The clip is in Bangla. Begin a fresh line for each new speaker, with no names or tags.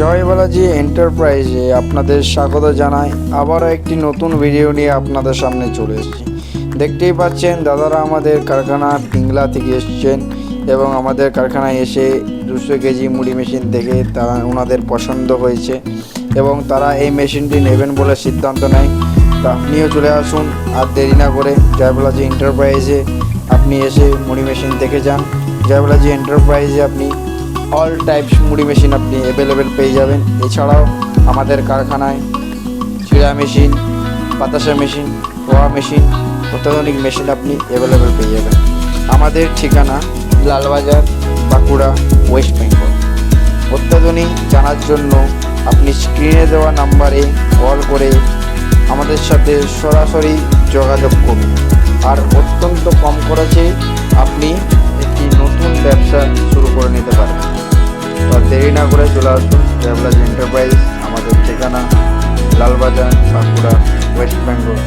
জয় বালাজি এন্টারপ্রাইজে আপনাদের স্বাগত জানাই। আবারও একটি নতুন ভিডিও নিয়ে আপনাদের সামনে চলে এসেছি। দেখতেই পাচ্ছেন, দাদারা আমাদের কারখানা পিংলা থেকে এসছেন এবং আমাদের কারখানায় এসে দুশো কেজি মুড়ি মেশিন দেখে তারা ওনাদের পছন্দ হয়েছে এবং তারা এই মেশিনটি নেবেন বলে সিদ্ধান্ত নেয়। তা আপনিও চলে আসুন, আর দেরি না করে জয় জয়বালাজি এন্টারপ্রাইজে আপনি এসে মুড়ি মেশিন দেখে যান। জয়বালাজি এন্টারপ্রাইজে আপনি অল টাইপস মুড়ি মেশিন আপনি অ্যাভেলেবেল পেয়ে যাবেন। এছাড়াও আমাদের কারখানায় চিড়া মেশিন বাতাসা মেশিন ধোয়া মেশিন অত্যাধুনিক মেশিন আপনি অ্যাভেলেবেল পেয়ে যাবেন। আমাদের ঠিকানা লালবাজার, বাঁকুড়া ওয়েস্ট বেঙ্গল অত্যাধুনিক জানার জন্য আপনি স্ক্রিনে দেওয়া নাম্বারে কল করে আমাদের সাথে সরাসরি যোগাযোগ করুন। আর অত্যন্ত কম খরচে আপনি একটি নতুন ব্যবসা শুরু করে নিতে পারেন। দেরি না করে চলে আসুন। ট্রাভেলার্স এন্টারপ্রাইজ আমাদের ঠিকানা লালবাজার বাঁকুড়া ওয়েস্ট বেঙ্গল